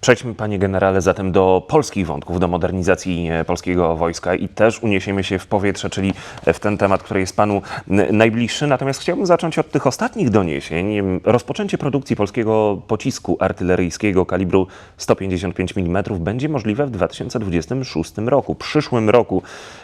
Przejdźmy, panie generale, zatem do polskich wątków, do modernizacji e, polskiego wojska i też uniesiemy się w powietrze, czyli w ten temat, który jest panu najbliższy. Natomiast chciałbym zacząć od tych ostatnich doniesień. Rozpoczęcie produkcji polskiego pocisku artyleryjskiego kalibru 155 mm będzie możliwe w 2026 roku, przyszłym roku.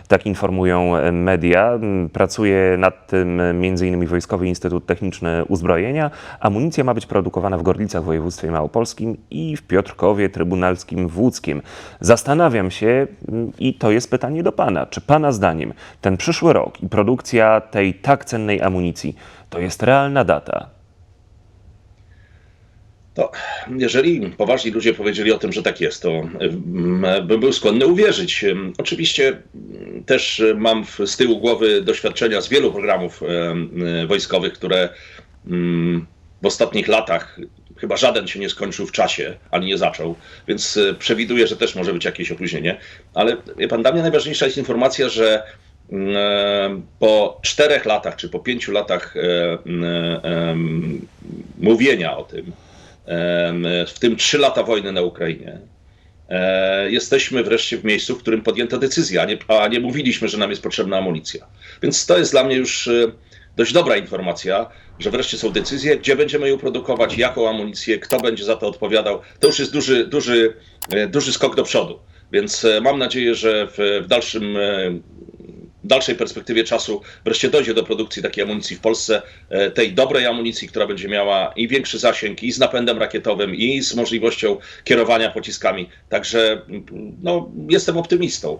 Tak informują e, media. Pracuje nad tym m.in. Wojskowy Instytut Techniczny Uzbrojenia. Amunicja ma być produkowana w Gorlicach w województwie małopolskim i w Piotrkowie Trybunalskim w Łódzkiem. Zastanawiam się, m, i to jest pytanie do pana, czy pana zdaniem ten przyszły rok i produkcja tej tak cennej amunicji to jest realna data? To jeżeli poważni ludzie powiedzieli o tym, że tak jest, to mm, bym był skłonny uwierzyć. Oczywiście mm, też y, mam z tyłu głowy doświadczenia z wielu programów y, wojskowych, które mm, w ostatnich latach chyba żaden się nie skończył w czasie, ani nie zaczął, więc y, przewiduję, że też może być jakieś opóźnienie. Ale wie pan, dla mnie najważniejsza jest informacja, że mm, e, po czterech latach, czy po pięciu latach e, mm, em, mówienia o tym, w tym trzy lata wojny na Ukrainie, e, jesteśmy wreszcie w miejscu, w którym podjęto decyzję, a nie, a nie mówiliśmy, że nam jest potrzebna amunicja. Więc to jest dla mnie już e, dość dobra informacja, że wreszcie są decyzje, gdzie będziemy ją produkować, jaką amunicję, kto będzie za to odpowiadał. To już jest duży, duży, e, duży skok do przodu. Więc e, mam nadzieję, że w, w dalszym e, dalszej perspektywie czasu wreszcie dojdzie do produkcji takiej amunicji w Polsce, e, tej dobrej amunicji, która będzie miała i większy zasięg, i z napędem rakietowym, i z możliwością kierowania pociskami. Także mm, no, jestem optymistą.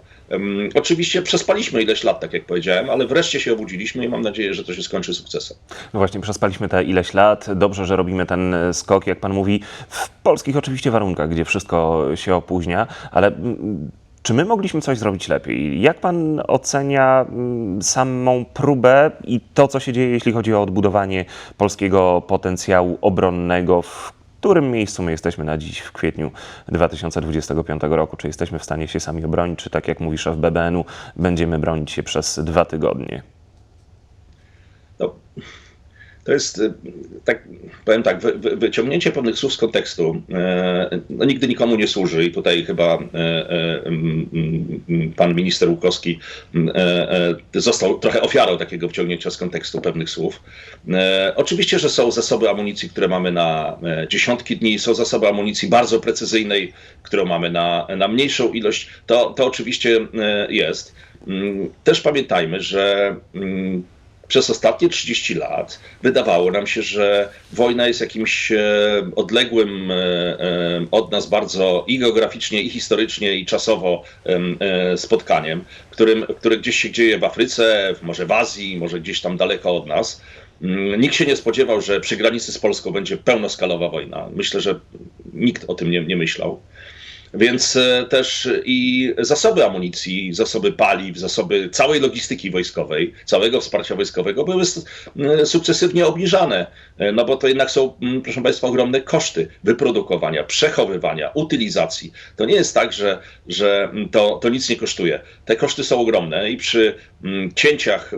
Oczywiście przespaliśmy ileś lat, tak jak powiedziałem, ale wreszcie się obudziliśmy i mam nadzieję, że to się skończy sukcesem. No właśnie, przespaliśmy te ileś lat. Dobrze, że robimy ten e, skok, jak pan mówi, w polskich oczywiście warunkach, gdzie wszystko się opóźnia, ale mm, czy my mogliśmy coś zrobić lepiej? Jak pan ocenia mm, samą próbę i to, co się dzieje, jeśli chodzi o odbudowanie polskiego potencjału obronnego? W którym miejscu my jesteśmy na dziś, w kwietniu 2025 roku? Czy jesteśmy w stanie się sami obronić, czy tak jak mówi szef BBN-u, będziemy bronić się przez dwa tygodnie? No, to jest, y, tak, powiem tak, wy, wy, wyciągnięcie pewnych słów z kontekstu e, no, nigdy nikomu nie służy i tutaj chyba mm, pan minister Łukowski został trochę ofiarą takiego wciągnięcia z kontekstu pewnych słów. Oczywiście, że są zasoby amunicji, które mamy na dziesiątki dni, są zasoby amunicji bardzo precyzyjnej, którą mamy na, na mniejszą ilość. To, to oczywiście jest. Mm, Też pamiętajmy, że mm, przez ostatnie 30 lat wydawało nam się, że wojna jest jakimś e, odległym e, e, od nas bardzo i geograficznie, i historycznie, i czasowo em, spotkaniem, którym, które gdzieś się dzieje w Afryce, może w Azji, może gdzieś tam daleko od nas. Mm, Nikt się nie spodziewał, że przy granicy z Polską będzie pełnoskalowa wojna. Myślę, że nikt o tym nie, nie myślał. Więc e, też i zasoby amunicji, zasoby paliw, zasoby całej logistyki wojskowej, całego wsparcia wojskowego były m, sukcesywnie obniżane. E, No bo to jednak są, proszę Państwa, ogromne koszty wyprodukowania, przechowywania, utylizacji. To nie jest tak, że, że to, to nic nie kosztuje. Te koszty są ogromne i przy cięciach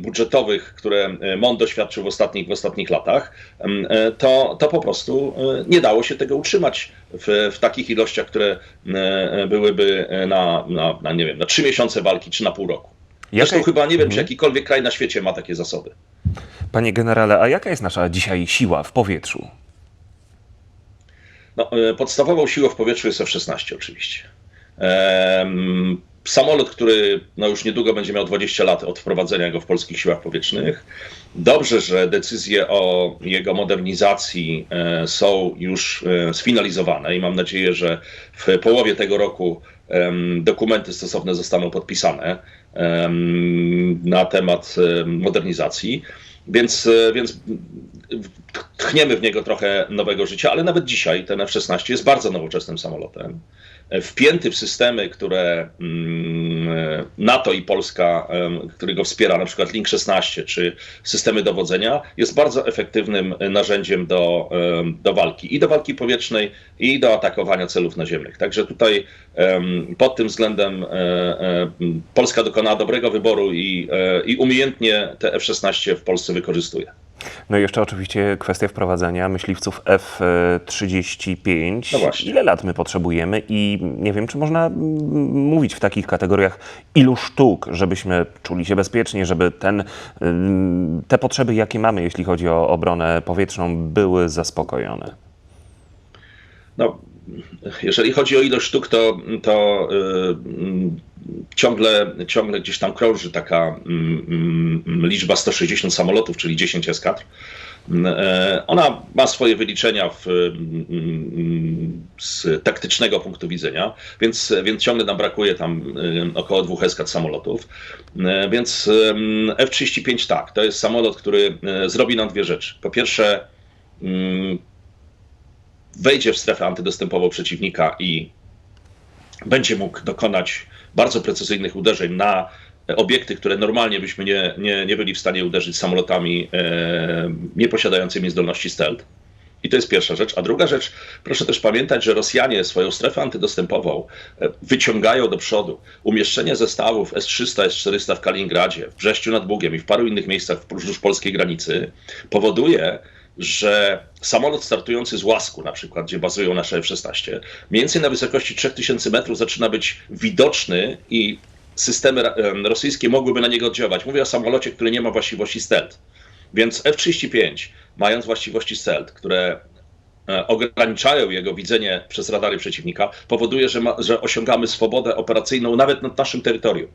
budżetowych, które e, MON doświadczył w ostatnich, w ostatnich latach, e, to, to po prostu e, nie dało się tego utrzymać w, w takich ilościach, które e, byłyby na, na, na, nie wiem, na trzy miesiące walki czy na pół roku. Zresztą Jaka- chyba nie wiem, czy Mhm. jakikolwiek kraj na świecie ma takie zasoby. Panie generale, a jaka jest nasza dzisiaj siła w powietrzu? No, e, podstawową siłą w powietrzu jest F-16 oczywiście. Em, Samolot, który no już niedługo będzie miał 20 lat od wprowadzenia go w polskich siłach powietrznych. Dobrze, że decyzje o jego modernizacji e, są już e, sfinalizowane i mam nadzieję, że w połowie tego roku dokumenty stosowne zostaną podpisane na temat em, modernizacji. Więc, e, więc tchniemy w niego trochę nowego życia, ale nawet dzisiaj ten F-16 jest bardzo nowoczesnym samolotem. E, Wpięty w systemy, które mm, NATO i Polska, em, który go wspiera, na przykład Link 16 czy systemy dowodzenia, jest bardzo efektywnym e, narzędziem do, do walki i do walki powietrznej, i do atakowania celów naziemnych. Także tutaj pod tym względem e, e, Polska dokonała dobrego wyboru i, e, i umiejętnie te F-16 w Polsce wykorzystuje. No i jeszcze oczywiście kwestia wprowadzenia myśliwców F-35. No właśnie. Ile lat my potrzebujemy i nie wiem, czy można mówić w takich kategoriach, ilu sztuk, żebyśmy czuli się bezpiecznie, żeby ten, ym, te potrzeby, jakie mamy, jeśli chodzi o obronę powietrzną, były zaspokojone. No, jeżeli chodzi o ilość sztuk, to, to y, mm, ciągle, ciągle gdzieś tam krąży taka mm, mm, liczba 160 samolotów, czyli 10 eskadr. Mm, e, Ona ma swoje wyliczenia w, mm, z taktycznego punktu widzenia, więc, więc ciągle nam brakuje tam y, około dwóch eskad samolotów. E, Więc mm, F-35 tak, to jest samolot, który zrobi nam dwie rzeczy. Po pierwsze, mm, wejdzie w strefę antydostępową przeciwnika i będzie mógł dokonać bardzo precyzyjnych uderzeń na obiekty, które normalnie byśmy nie, nie, nie byli w stanie uderzyć samolotami e, nie posiadającymi zdolności stealth. I to jest pierwsza rzecz. A druga rzecz, proszę też pamiętać, że Rosjanie swoją strefę antydostępową e, wyciągają do przodu. Umieszczenie zestawów S-300, S-400 w Kaliningradzie, w Brześciu nad Bugiem i w paru innych miejscach wzdłuż polskiej granicy powoduje, że samolot startujący z Łasku, na przykład, gdzie bazują nasze F-16, mniej więcej na wysokości 3000 metrów zaczyna być widoczny i systemy em, rosyjskie mogłyby na niego oddziaływać. Mówię o samolocie, który nie ma właściwości stealth. Więc F-35, mając właściwości stealth, które ograniczają jego widzenie przez radary przeciwnika, powoduje, że, ma, że osiągamy swobodę operacyjną nawet nad naszym terytorium.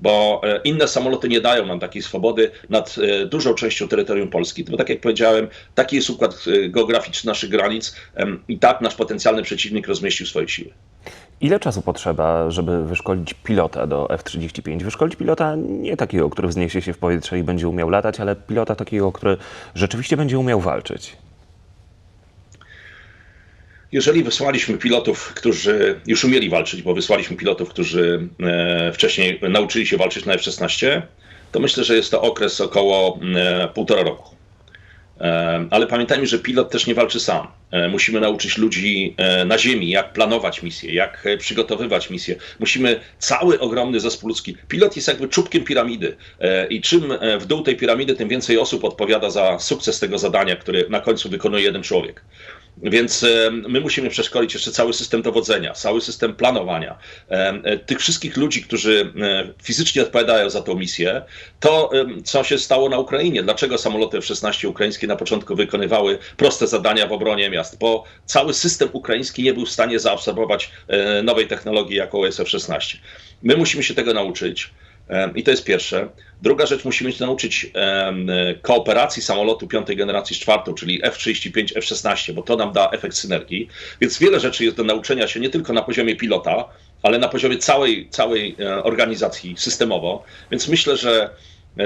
Bo e, inne samoloty nie dają nam takiej swobody nad e, dużą częścią terytorium Polski. Bo tak jak powiedziałem, taki jest układ e, geograficzny naszych granic i tak nasz potencjalny przeciwnik rozmieścił swoje siły. Ile czasu potrzeba, żeby wyszkolić pilota do F-35? Wyszkolić pilota nie takiego, który wzniesie się w powietrze i będzie umiał latać, ale pilota takiego, który rzeczywiście będzie umiał walczyć. Jeżeli wysłaliśmy pilotów, którzy już umieli walczyć, bo wysłaliśmy pilotów, którzy e, wcześniej nauczyli się walczyć na F-16, to myślę, że jest to okres około e, półtora roku. E, Ale pamiętajmy, że pilot też nie walczy sam. Musimy nauczyć ludzi na ziemi, jak planować misję, jak przygotowywać misję. Musimy cały ogromny zespół ludzki. Pilot jest jakby czubkiem piramidy i czym w dół tej piramidy, tym więcej osób odpowiada za sukces tego zadania, który na końcu wykonuje jeden człowiek. Więc e, my musimy przeszkolić jeszcze cały system dowodzenia, cały system planowania. E, e, Tych wszystkich ludzi, którzy fizycznie odpowiadają za tą misję, to co się stało na Ukrainie. Dlaczego samoloty F-16 ukraińskie na początku wykonywały proste zadania w obronie miast? Bo cały system ukraiński nie był w stanie zaabsorbować nowej technologii, jaką jest F-16. My musimy się tego nauczyć. I to jest pierwsze. Druga rzecz, musimy się nauczyć kooperacji samolotu piątej generacji z czwartą, czyli F-35, F-16, bo to nam da efekt synergii. Więc wiele rzeczy jest do nauczenia się nie tylko na poziomie pilota, ale na poziomie całej, całej e, organizacji systemowo. Więc myślę, że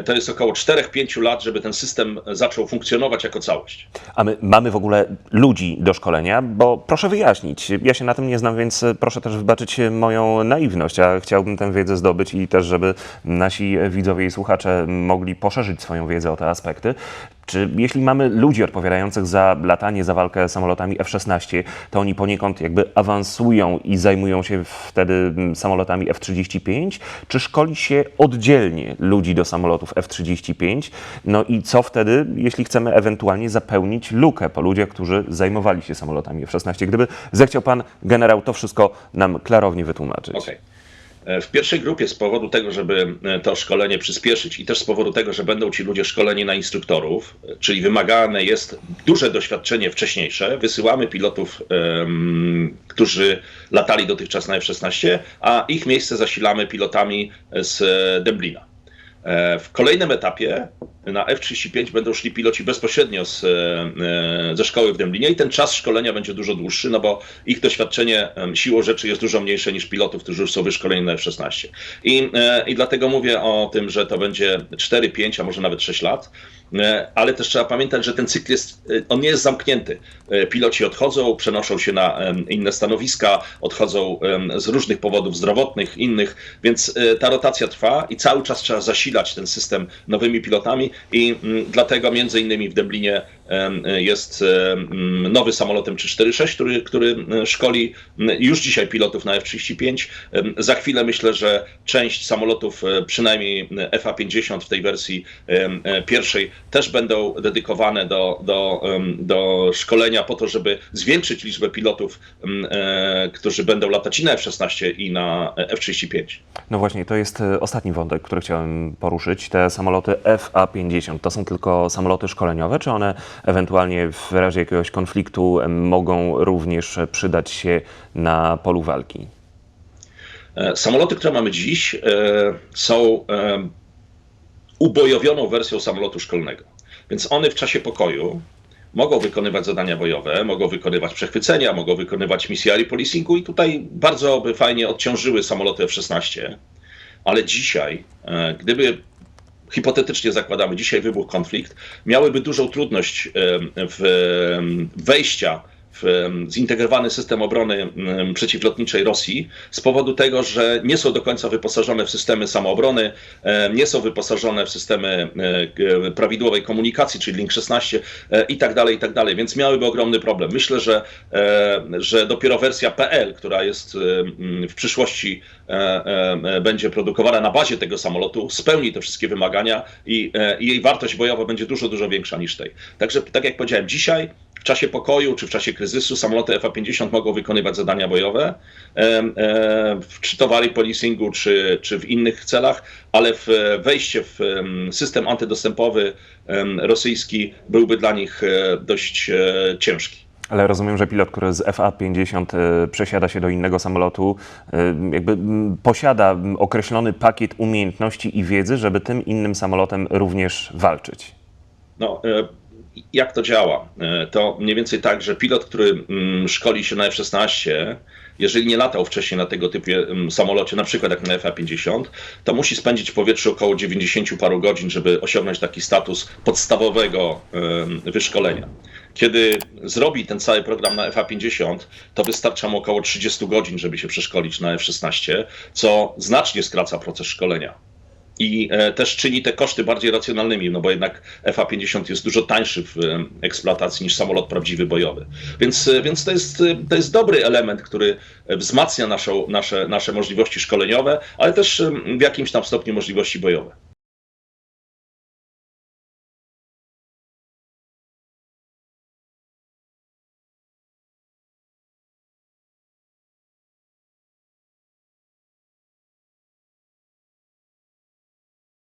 to jest około 4-5 lat, żeby ten system zaczął funkcjonować jako całość. A my mamy w ogóle ludzi do szkolenia, bo proszę wyjaśnić. Ja się na tym nie znam, więc proszę też wybaczyć moją naiwność, a chciałbym tę wiedzę zdobyć i też, żeby nasi widzowie i słuchacze mogli poszerzyć swoją wiedzę o te aspekty. Czy jeśli mamy ludzi odpowiadających za latanie, za walkę samolotami F-16, to oni poniekąd jakby awansują i zajmują się wtedy mm, samolotami F-35? Czy szkoli się oddzielnie ludzi do samolotów F-35? No i co wtedy, jeśli chcemy ewentualnie zapełnić lukę po ludziach, którzy zajmowali się samolotami F-16? Gdyby zechciał pan generał to wszystko nam klarownie wytłumaczyć. Okej. E, W pierwszej grupie z powodu tego, żeby e, to szkolenie przyspieszyć i też z powodu tego, że będą ci ludzie szkoleni na instruktorów, e, czyli wymagane jest duże doświadczenie wcześniejsze, wysyłamy pilotów, którzy latali dotychczas na F-16, a ich miejsce zasilamy pilotami z Demblina. E, W kolejnym etapie na F-35 będą szli piloci bezpośrednio z, e, ze szkoły w Demblinie i ten czas szkolenia będzie dużo dłuższy, no bo ich doświadczenie siłą rzeczy jest dużo mniejsze niż pilotów, którzy już są wyszkoleni na F-16. I, e, I dlatego mówię o tym, że to będzie 4, 5, a może nawet 6 lat. E, Ale też trzeba pamiętać, że ten cykl jest, e, on nie jest zamknięty. E, Piloci odchodzą, przenoszą się na inne stanowiska, odchodzą z różnych powodów zdrowotnych, innych, więc ta rotacja trwa i cały czas trzeba zasilać ten system nowymi pilotami i mm, dlatego między innymi w Demblinie em, jest nowy samolot M346, który, który szkoli już dzisiaj pilotów na F-35. Em, Za chwilę myślę, że część samolotów, e, przynajmniej FA-50 w tej wersji e, pierwszej, też będą dedykowane do, do, do szkolenia po to, żeby zwiększyć liczbę pilotów, e, którzy będą latać i na F-16 i na F-35. No właśnie, to jest ostatni wątek, który chciałem poruszyć. Te samoloty FA-50 to są tylko samoloty szkoleniowe, czy one ewentualnie w razie jakiegoś konfliktu mogą również przydać się na polu walki? E, Samoloty, które mamy dziś, e, są e, ubojowioną wersją samolotu szkolnego. Więc one w czasie pokoju mogą wykonywać zadania bojowe, mogą wykonywać przechwycenia, mogą wykonywać misje air policingu i tutaj bardzo by fajnie odciążyły samoloty F-16. Ale dzisiaj, gdyby hipotetycznie zakładamy, dzisiaj wybuchł konflikt, miałyby dużą trudność w wejścia zintegrowany system obrony przeciwlotniczej Rosji z powodu tego, że nie są do końca wyposażone w systemy samoobrony, nie są wyposażone w systemy e, prawidłowej komunikacji, czyli Link 16 e, i tak dalej, i tak dalej, więc miałyby ogromny problem. Myślę, że, e, że dopiero wersja PL, która jest w przyszłości będzie produkowana na bazie tego samolotu, spełni te wszystkie wymagania i, i jej wartość bojowa będzie dużo, dużo większa niż tej. Także, tak jak powiedziałem, dzisiaj w czasie pokoju czy w czasie kryzysu samoloty FA-50 mogą wykonywać zadania bojowe, e, w- czy to w policingu, czy, czy w innych celach, ale w wejście w em, system antydostępowy rosyjski byłby dla nich e, dość e, ciężki. Ale rozumiem, że pilot, który z FA-50 e, przesiada się do innego samolotu, e, jakby posiada określony pakiet umiejętności i wiedzy, żeby tym innym samolotem również walczyć. No, e, jak to działa? E, To mniej więcej tak, że pilot, który mm, szkoli się na F-16, jeżeli nie latał wcześniej na tego typu mm, samolocie, na przykład jak na FA-50, to musi spędzić w powietrzu około 90 paru godzin, żeby osiągnąć taki status podstawowego wyszkolenia. Kiedy zrobi ten cały program na FA-50, to wystarcza mu około 30 godzin, żeby się przeszkolić na F-16, co znacznie skraca proces szkolenia i e, też czyni te koszty bardziej racjonalnymi, no bo jednak FA-50 jest dużo tańszy w eksploatacji niż samolot prawdziwy bojowy. Więc, e, więc to, jest, e, to jest dobry element, który wzmacnia naszą, nasze, nasze możliwości szkoleniowe, ale też w jakimś tam stopniu możliwości bojowe.